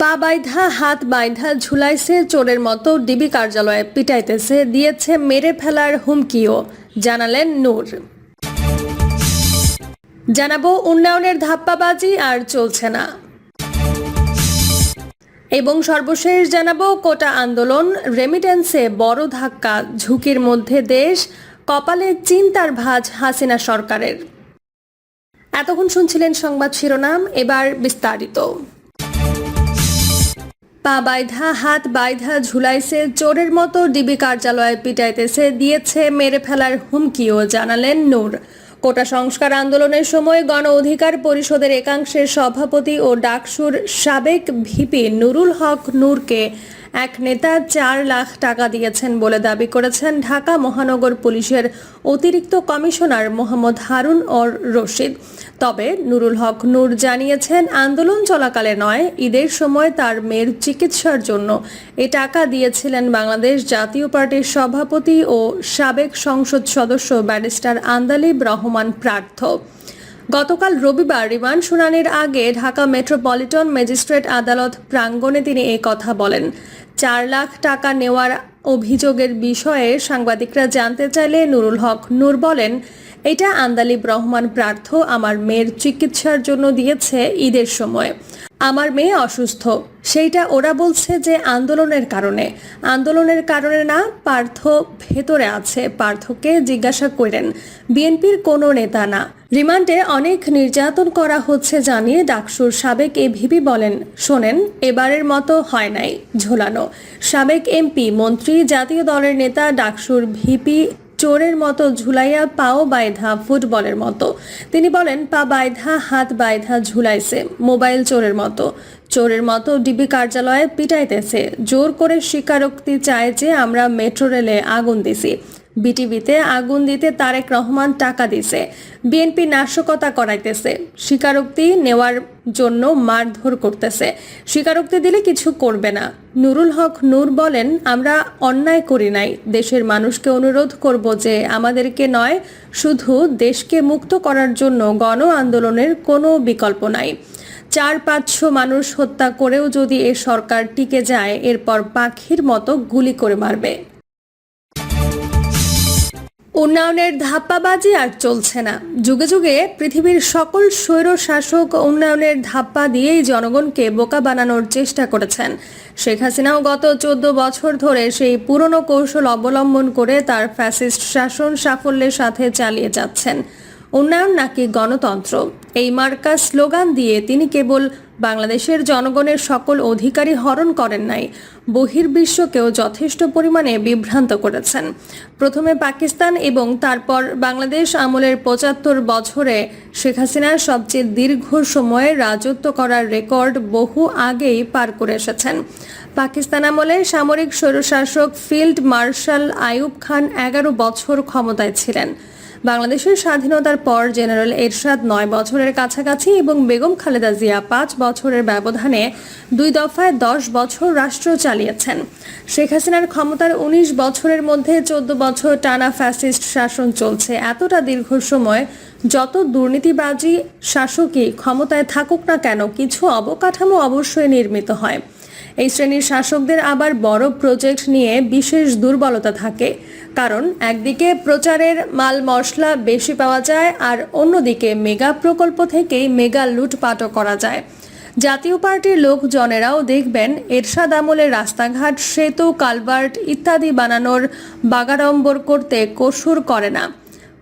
পা বাইধা, হাত বাইধা ঝুলাইছে চোরের মতো ডিবি কার্যালয়ে পিটাইতেছে, দিয়েছে মেরে ফেলার হুমকিও, জানালেন নূর। জানাব উন্নয়নের ধাপ্পাবাজি আর চলছে না। এবং সর্বশেষ জানাব কোটা আন্দোলন, রেমিটেন্সে বড় ধাক্কা, ঝুঁকির মধ্যে দেশ, কপালে চিন্তার ভাঁজ হাসিনা সরকারের। এতক্ষণ শুনছিলেন সংবাদ শিরোনাম, এবার বিস্তারিত। পা বাইধা হাত বাইধা ঝুলাইছে, চোরের মতো ডিবি কার্যালয়ে পিটাইতেছে, দিয়েছে, মেরে ফেলার হুমকিও জানালেন নূর। কোটা সংস্কার আন্দোলনের সময় গণ অধিকার পরিষদের একাংশের সভাপতি ও ডাকসুর সাবেক ভিপি নুরুল হক নূরকে এক নেতা চার লাখ টাকা দিয়েছেন বলে দাবি করেছেন ঢাকা মহানগর পুলিশের অতিরিক্ত কমিশনার মোহাম্মদ হারুন অর রশিদ। তবে নুরুল হক নূর জানিয়েছেন, আন্দোলন চলাকালে নয়, ঈদের সময় তার মেয়ের চিকিৎসার জন্য। এ টাকা দিয়েছিলেন বাংলাদেশ জাতীয় পার্টির সভাপতি ও সাবেক সংসদ সদস্য ব্যারিস্টার আন্দালিব রহমান প্রার্থ। গতকাল রবিবার রিমান্ড শুনানির আগে ঢাকা মেট্রোপলিটন ম্যাজিস্ট্রেট আদালত প্রাঙ্গণে তিনি এই কথা বলেন। চার লাখ টাকা নেওয়ার অভিযোগের বিষয়ে সাংবাদিকরা জানতে চাইলে নুরুল হক নূর বলেন এটা আন্দালিব রহমান প্রার্থ আমার মেয়ের চিকিৎসার জন্য দিয়েছে ঈদের সময়। আমার মেয়ে অসুস্থ। সেইটা ওরা বলছে যে আন্দোলনের কারণে। আন্দোলনের কারণে না, পার্থ ভেতরে আছে। পার্থকে জিজ্ঞাসা করেন বিএনপির কোনো নেতা না। রিমান্ডে অনেক নির্যাতন করা হচ্ছে জানিয়ে ডাকসুর সাবেক এ ভিপি বলেন, শোনেন, এবারের মতো হয় নাই, ঝোলানো। সাবেক এমপি মন্ত্রী, জাতীয় দলের নেতা, ডাকসুর ভিপি চোরের মতো ঝুলাইয়া পাও বাইধা ফুটবলের মতো। তিনি বলেন, পা বাইধা, হাত বাইধা ঝুলাইছে, মোবাইল চোরের মতো। চোরের মতো ডিবি কার্যালয়ে পিটাইতেছে। জোর করে স্বীকারোক্তি চায় যে আমরা মেট্রো রেলে আগুন দিছি। বিটিভিতে আগুন দিতে তারেক রহমান টাকা দিছে বিএনপি নাশকতা করাইতেছে। স্বীকারোক্তি নেওয়ার জন্য মারধর করতেছে। স্বীকারোক্তি দিলে কিছু করবে না। নুরুল হক নূর বলেন, আমরা অন্যায় করি নাই। দেশের মানুষকে অনুরোধ করব যে আমাদেরকে নয়, শুধু দেশকে মুক্ত করার জন্য গণ আন্দোলনের কোনো বিকল্প নাই। চার পাঁচশো মানুষ হত্যা করেও যদি এ সরকার টিকে যায়, এরপর পাখির মতো গুলি করে মারবে। উন্নয়নের ধাপ্পাবাজি আর চলছে না। যুগে যুগে পৃথিবীর সকল স্বৈর শাসক উন্নয়নের ধাপ্পা দিয়েই জনগণকে বোকা বানানোর চেষ্টা করেছেন। শেখ হাসিনাও গত চোদ্দ বছর ধরে সেই পুরনো কৌশল অবলম্বন করে তার ফ্যাসিস্ট শাসন সাফল্যের সাথে চালিয়ে যাচ্ছেন। উন্নয়ন নাকি গণতন্ত্র? এই মার্কা স্লোগান দিয়ে তিনি কেবল বাংলাদেশের জনগণের সকল অধিকারী হরণ করেন নাই, বহির্বিশ্বকেও যথেষ্ট পরিমাণে বিভ্রান্ত করেছেন। প্রথমে পাকিস্তান এবং তারপর বাংলাদেশ আমলের পঁচাত্তর বছরে শেখ হাসিনার সবচেয়ে দীর্ঘ সময়ে রাজত্ব করার রেকর্ড বহু আগেই পার করে এসেছেন। পাকিস্তান আমলে সামরিক স্বৈরশাসক ফিল্ড মার্শাল আইয়ুব খান এগারো বছর ক্ষমতায় ছিলেন। বাংলাদেশের স্বাধীনতার পর জেনারেল এরশাদ নয় বছরের কাছাকাছি এবং বেগম খালেদা জিয়া পাঁচ বছরের ব্যবধানে দুই দফায় দশ বছর রাষ্ট্র চালিয়েছেন। শেখ হাসিনার ক্ষমতার উনিশ বছরের মধ্যে চোদ্দ বছর টানা ফ্যাসিস্ট শাসন চলছে। এতটা দীর্ঘ সময় যত দুর্নীতিবাজি শাসকই ক্ষমতায় থাকুক না কেন, কিছু অবকাঠামো অবশ্যই নির্মিত হয়। এই শ্রেণির শাসকদের আবার বড় প্রজেক্ট নিয়ে বিশেষ দুর্বলতা থাকে। কারণ একদিকে প্রচারের মাল মশলা বেশি পাওয়া যায় আর অন্যদিকে মেগা প্রকল্প থেকেই মেগা লুটপাটও করা যায়। জাতীয় পার্টির লোকজনেরাও দেখবেন এরশাদ আমলের রাস্তাঘাট, সেতু, কালভার্ট ইত্যাদি বানানোর বাগাড়ম্বর করতে কসুর করে না।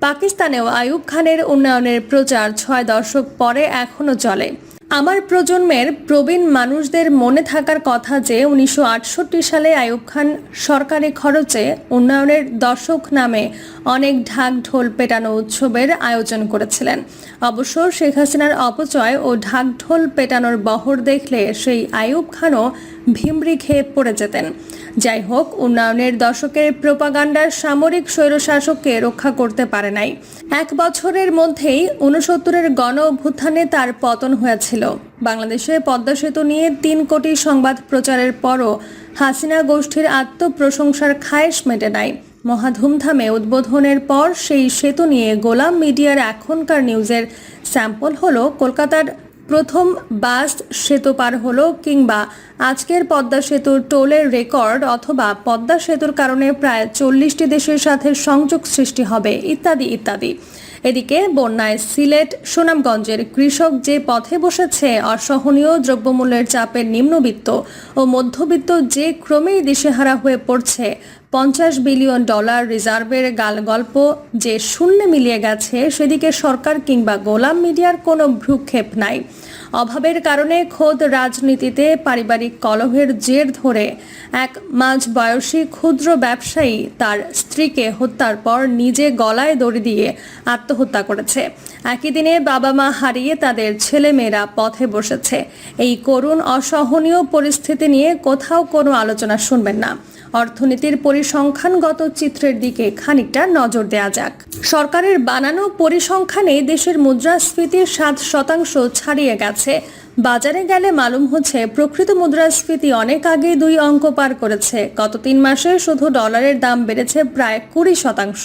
পাকিস্তানেও আয়ুব খানের উন্নয়নের প্রচার ছয় দশক পরে এখনও চলে। আমার প্রজন্মের প্রবীণ মানুষদের মনে থাকার কথা যে উনিশশো আটষট্টি সালে আয়ুব খান সরকারি খরচে উন্নয়নের দশক নামে অনেক ঢাক ঢোল পেটানো উৎসবের আয়োজন করেছিলেন। অবশ্য শেখ হাসিনার অপচয় ও ঢাক ঢোল পেটানোর বহর দেখলে সেই আয়ুব খানও ভিমরি খেয়ে পড়ে যেতেন। যাই হোক উন্নয়নের দশকের প্রোপাগান্ডার সামরিক স্বৈরশাসককে রক্ষা করতে পারে নাই। এক বছরের মধ্যেই উনসত্তরের গণ অভ্যুত্থানে তার পতন হয়েছিল। বাংলাদেশে পদ্মা সেতু নিয়ে তিন কোটি সংবাদ প্রচারের পরও হাসিনা গোষ্ঠীর আত্মপ্রশংসার খায়েশ মেটে নাই। মহাধুমধামে উদ্বোধনের পর সেই সেতু নিয়ে গোলাম মিডিয়ার এখনকার নিউজের স্যাম্পল হলো কলকাতার প্রথম বাস সেতু পার হলো কিংবা আজকের পদ্মা সেতুর টোলের রেকর্ড অথবা পদ্মা সেতুর কারণে প্রায় চল্লিশটি দেশের সাথে সংযোগ সৃষ্টি হবে, ইত্যাদি ইত্যাদি। এদিকে বন্যায় সিলেট সুনামগঞ্জের কৃষক যে পথে বসেছে, অসহনীয় দ্রব্যমূল্যের চাপে নিম্নবিত্ত ও মধ্যবিত্ত যে ক্রমেই দিশেহারা হয়ে পড়ছে, পঞ্চাশ বিলিয়ন ডলার রিজার্ভের গাল গল্প যে শূন্য মিলিয়ে গেছে, সেদিকে সরকার কিংবা গোলাম মিডিয়ার কোনো ভ্রুক্ষেপ নাই। অভাবের কারণে খোদ রাজনীতিতে পারিবারিক কলহের জের ধরে এক মাঝ বয়সী ক্ষুদ্র ব্যবসায়ী তার স্ত্রীকে হত্যার পর নিজে গলায় দড়ি দিয়ে আত্মহত্যা করেছে। একই দিনে বাবা মা হারিয়ে তাদের ছেলেমেয়েরা পথে বসেছে। এই করুণ, অসহনীয় পরিস্থিতি নিয়ে কোথাও কোনো আলোচনা শুনবেন না। অর্থনীতির পরিসংখ্যানগত চিত্রের দিকে খানিকটা নজর দেওয়া যাক। সরকারের বানানো পরিসংখ্যানে দেশের মুদ্রাস্ফীতি সাত শতাংশ ছাড়িয়ে গেছে। বাজারে গেলে মালুম হচ্ছে, প্রকৃত মুদ্রাস্ফীতি অনেক আগেই দুই অঙ্ক পার করেছে। গত তিন মাসে শুধু ডলারের দাম বেড়েছে প্রায় কুড়ি শতাংশ।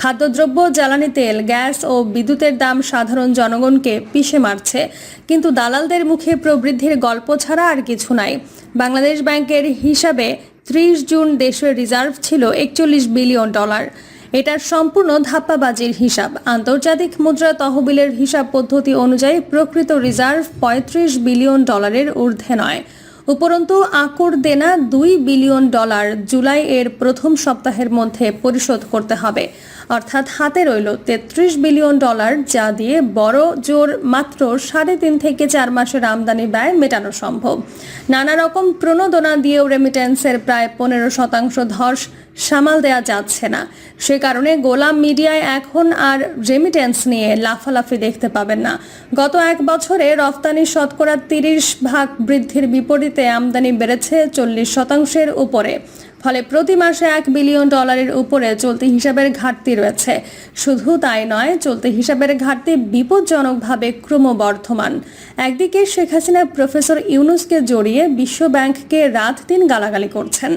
খাদ্যদ্রব্য, জ্বালানি তেল, গ্যাস ও বিদ্যুতের দাম সাধারণ জনগণকে পিষে মারছে। কিন্তু দালালদের মুখে প্রবৃদ্ধির গল্প ছাড়া আর কিছু নাই। বাংলাদেশ ব্যাংকের হিসাবে ত্রিশ জুন দেশের রিজার্ভ ছিল একচল্লিশ বিলিয়ন ডলার। এটার সম্পূর্ণ ধাপ্পাবাজির হিসাব। আন্তর্জাতিক মুদ্রা তহবিলের হিসাব পদ্ধতি অনুযায়ী প্রকৃত রিজার্ভ পঁয়ত্রিশ বিলিয়ন ডলারের ঊর্ধ্বে নয়। উপরন্তু, আকর দেনা দুই বিলিয়ন ডলার জুলাই এর প্রথম সপ্তাহের মধ্যে পরিশোধ করতে হবে। অর্থাৎ হাতে রইল তেত্রিশ বিলিয়ন ডলার, যা দিয়ে বড় জোর মাত্র সাড়ে তিন থেকে চার মাসের আমদানি ব্যয় মেটানো সম্ভব। নানা রকম প্রণোদনা দিয়েও রেমিটেন্সের প্রায় পনেরো শতাংশ ধস সামাল দেওয়া যাচ্ছে না। সে কারণে গোলাম মিডিয়ায় এখন আর রেমিটেন্স নিয়ে লাফালাফি দেখতে পাবেন না। গত এক বছরে রফতানি শতকরা তিরিশ ভাগ বৃদ্ধির বিপরীতে আমদানি বেড়েছে চল্লিশ শতাংশের উপরে। ফলে প্রতি মাসে এক বিলিয়ন ডলারের উপরে চলতি হিসাবের ঘাটতি রয়েছে। শুধু তাই নয়, চলতি হিসাবের ঘাটতি বিপজ্জনকভাবে ক্রমবর্ধমান। একদিকে শেখ হাসিনা প্রফেসর ইউনুসকে জড়িয়ে বিশ্বব্যাংককে রাত দিন গালাগালি করছেন।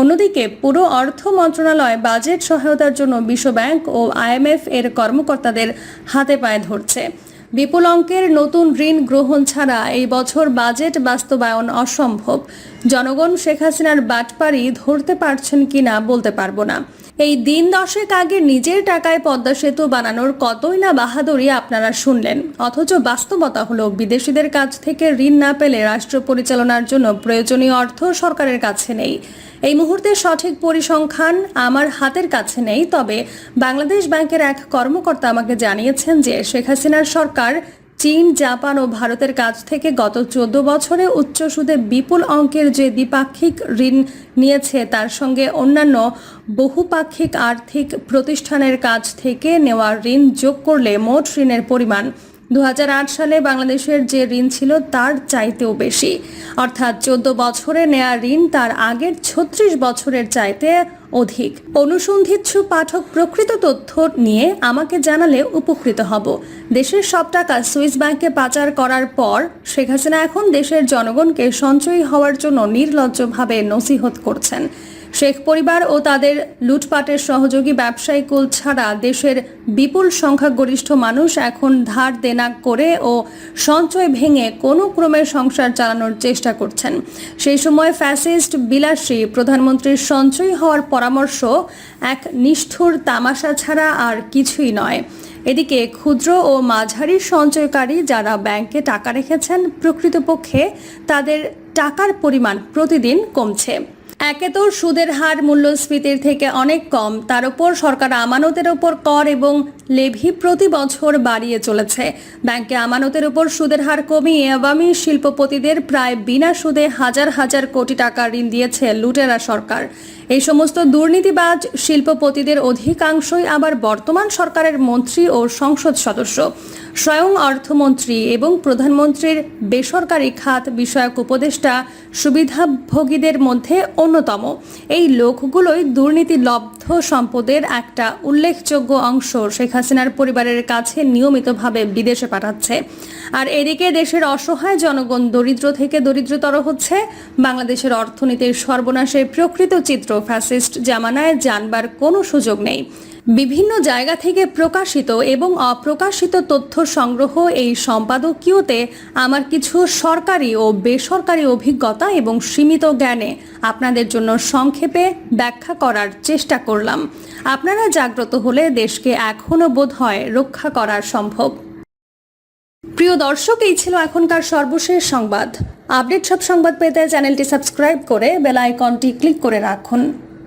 অন্যদিকে পুরো অর্থ মন্ত্রণালয় বাজেট সহায়তার জন্য বিশ্বব্যাংক ও আইএমএফ এর কর্মকর্তাদের হাতে পায়ে ধরছে। বিপুল অঙ্কের নতুন ঋণ গ্রহণ ছাড়া এই বছর বাজেট বাস্তবায়ন অসম্ভব। জনগণ শেখ হাসিনার বাটপারি ধরতে পারছেন কিনা বলতে পারব না। এই দিন দশেক আগে নিজের টাকায় পদ্মা সেতু বানানোর কতই না বাহাদুরি আপনারা শুনলেন। অথচ বাস্তবতা হলো বিদেশিদের কাছ থেকে ঋণ না পেলে রাষ্ট্র পরিচালনার জন্য প্রয়োজনীয় অর্থ সরকারের কাছে নেই। এই মুহূর্তে সঠিক পরিসংখ্যান আমার হাতের কাছে নেই, তবে বাংলাদেশ ব্যাংকের এক কর্মকর্তা আমাকে জানিয়েছেন যে শেখ হাসিনার সরকার চীন, জাপান ও ভারতের কাছ থেকে গত চোদ্দ বছরে উচ্চ সুদে বিপুল অঙ্কের যে দ্বিপাক্ষিক ঋণ নিয়েছে, তার সঙ্গে অন্যান্য বহুপাক্ষিক আর্থিক প্রতিষ্ঠানের কাছ থেকে নেওয়া ঋণ যোগ করলে মোট ঋণের পরিমাণ দু হাজার আট সালে বাংলাদেশের যে ঋণ ছিল তার চাইতেও বেশি। অর্থাৎ চোদ্দ বছরে নেয়া ঋণ তার আগের ছত্রিশ বছরের চাইতে অধিক। অনুসন্ধিৎসু পাঠক প্রকৃত তথ্য নিয়ে আমাকে জানালে উপকৃত হব। দেশের সব টাকা সুইস ব্যাংকে পাচার করার পর শেখ হাসিনা এখন দেশের জনগণকে সঞ্চয়ী হওয়ার জন্য নির্লজ্জভাবে নসিহত করছেন। শেখ পরিবার ও তাদের লুটপাটের সহযোগী ব্যবসায়ী কুল ছাড়া দেশের বিপুল সংখ্যাগরিষ্ঠ মানুষ এখন ধার দেনা করে ও সঞ্চয় ভেঙে কোনো ক্রমে সংসার চালানোর চেষ্টা করছেন। সেই সময় ফ্যাসিস্ট বিলাসী প্রধানমন্ত্রীর সঞ্চয় হওয়ার পরামর্শ এক নিষ্ঠুর তামাশা ছাড়া আর কিছুই নয়। এদিকে ক্ষুদ্র ও মাঝারি সঞ্চয়কারী যারা ব্যাংকে টাকা রেখেছেন, প্রকৃতপক্ষে তাদের টাকার পরিমাণ প্রতিদিন কমছে। একে তো সুদের হার মূল্যস্ফীতির থেকে অনেক কম। তার উপর সরকার আমানতের উপর কর এবং লেভি প্রতি বছর বাড়িয়ে চলেছে। ব্যাংকে আমানতের উপর সুদের হার কমিয়ে আওয়ামী শিল্পপতিদের প্রায় বিনা সুদে হাজার হাজার কোটি টাকা ঋণ দিয়েছে লুটেরা সরকার। এই সমস্ত দুর্নীতিবাজ শিল্পপতিদের অধিকাংশই আবার বর্তমান সরকারের মন্ত্রী ও সংসদ সদস্য। স্বয়ং অর্থমন্ত্রী এবং প্রধানমন্ত্রীর বেসরকারি খাত বিষয়ক উপদেষ্টা সুবিধাভোগীদের মধ্যে অন্যতম। এই লোকগুলোই দুর্নীতি লব্ধ সম্পদের একটা উল্লেখযোগ্য অংশ শেখ হাসিনার পরিবারের কাছে নিয়মিতভাবে বিদেশে পাঠাচ্ছে। আর এদিকে দেশের অসহায় জনগণ দরিদ্র থেকে দরিদ্রতর হচ্ছে। বাংলাদেশের অর্থনীতির সর্বনাশের প্রকৃত চিত্র ফ্যাসিস্ট জামানায় জানবার কোনো সুযোগ নেই। বিভিন্ন জায়গা থেকে প্রকাশিত এবং অপ্রকাশিত তথ্য সংগ্রহ এই সম্পাদকীয়তে আমার কিছু সরকারি ও বেসরকারি অভিজ্ঞতা এবং সীমিত জ্ঞানে আপনাদের জন্য সংক্ষেপে ব্যাখ্যা করার চেষ্টা করলাম। আপনারা জাগ্রত হলে দেশকে এখনও বোধ হয় রক্ষা করা সম্ভব। প্রিয় দর্শক, এই ছিল এখনকার সর্বশেষ সংবাদ। আপডেট সব সংবাদ পেতে চ্যানেলটি সাবস্ক্রাইব করে বেল আইকনটি ক্লিক করে রাখুন।